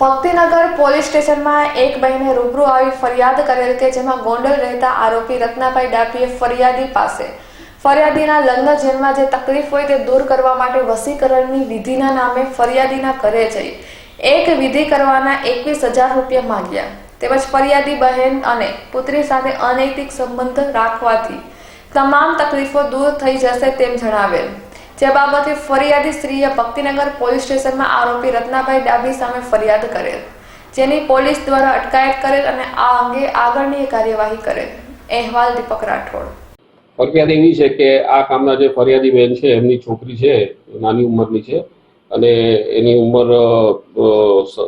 Bhaktinagar police સ્ટેશનમાં એક બહેને રૂબરૂ આવી ફરિયાદ કરેલ કે જેમાં ગોંડલ રહેતા આરોપી રત્નાભાઈ ડાભીએ ફરિયાદી પાસે. ફરિયાદીના લગ્ન જેલમાં જે તકલીફ હોય તે દૂર કરવા માટે વસીકરણની વિધિના નામે ફરિયાદીના ઘરે જઈ એક વિધિ કરવાના એકવીસ હજાર રૂપિયા માંગ્યા. તેમજ ફરિયાદી બહેન અને પુત્રી સાથે અનૈતિક સંબંધ રાખવાથી તમામ તકલીફો દૂર થઈ જશે તેમ જણાવેલ. જે બાબતે ફરિયાદી સ્ત્રીએ ભક્તિનગર પોલીસ સ્ટેશનમાં આરોપી રત્નાભાઈ ડાભી સામે ફરિયાદ કરેલ, જેની પોલીસ દ્વારા અટકાયત કરેલ અને આ અંગે આગળની કાર્યવાહી કરેલ. અહેવાલ દીપક રાઠોડ. ફરિયાદ એવી છે કે આ કામના જે ફરિયાદી બેન છે, એમની છોકરી છે, નાની ઉંમરની છે અને એની ઉંમર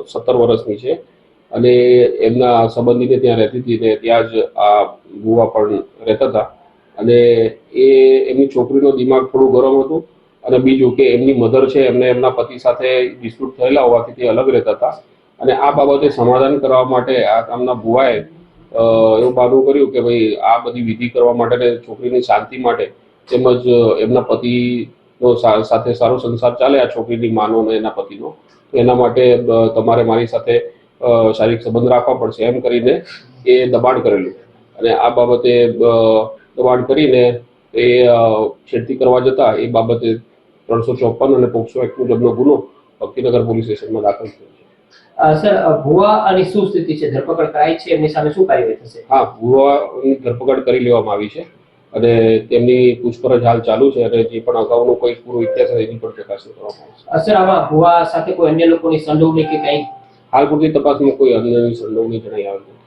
સત્તર વર્ષની છે અને એમના સંબંધીને ત્યાં રહેતી હતી ને ત્યાં જ આ ગુવા પણ રહેતા હતા અને એ એમની છોકરીનો દિમાગ થોડું ગરમ હતું અને બીજું કે એમની મધર છે, એમને એમના પતિ સાથે ડિસ્પ્યુટ થયેલા હોવાથી તે અલગ રહેતા હતા. અને આ બાબતે સમાધાન કરવા માટે આ કામના ભુવાએ એવું બાનું કર્યું કે ભાઈ, આ બધી વિધિ કરવા માટે છોકરીની શાંતિ માટે તેમજ એમના પતિનો સાથે સારો સંસાર ચાલે આ છોકરીની માનો અને એના પતિનો. એના માટે તમારે મારી સાથે શારીરિક સંબંધ રાખવા પડશે એમ કરીને એ દબાણ કરેલું. અને આ બાબતે દબાણ કરીને એ છેડતી કરવા જતા એ બાબતે ત્રણસો ચોપન અને પોક્સો એક્ટ મુજબનો ગુનો ભક્તિનગર પોલીસ સ્ટેશનમાં દાખલ થયો છે. સર ભુવા અને શું સ્થિતિ છે? ધરપકડ કરાઈ છે? એમની સામે શું કાર્યવાહી થશે? હા ભુવાની ધરપકડ કરી લેવામાં આવી છે અને તેમની પૂછપરછ હાલ ચાલુ છે અને જે પણ અગાઉનો કોઈ પૂરો ઇતિહાસ એની પણ ચકાસણી કરવામાં આવશે સર આમાં ભુવા સાથે કોઈ અન્ય લોકોની સંડોવણી કે કંઈ? હાલ પૂરતી તપાસમાં કોઈ અન્યની સંડોવણી જણાઈ આવી નથી.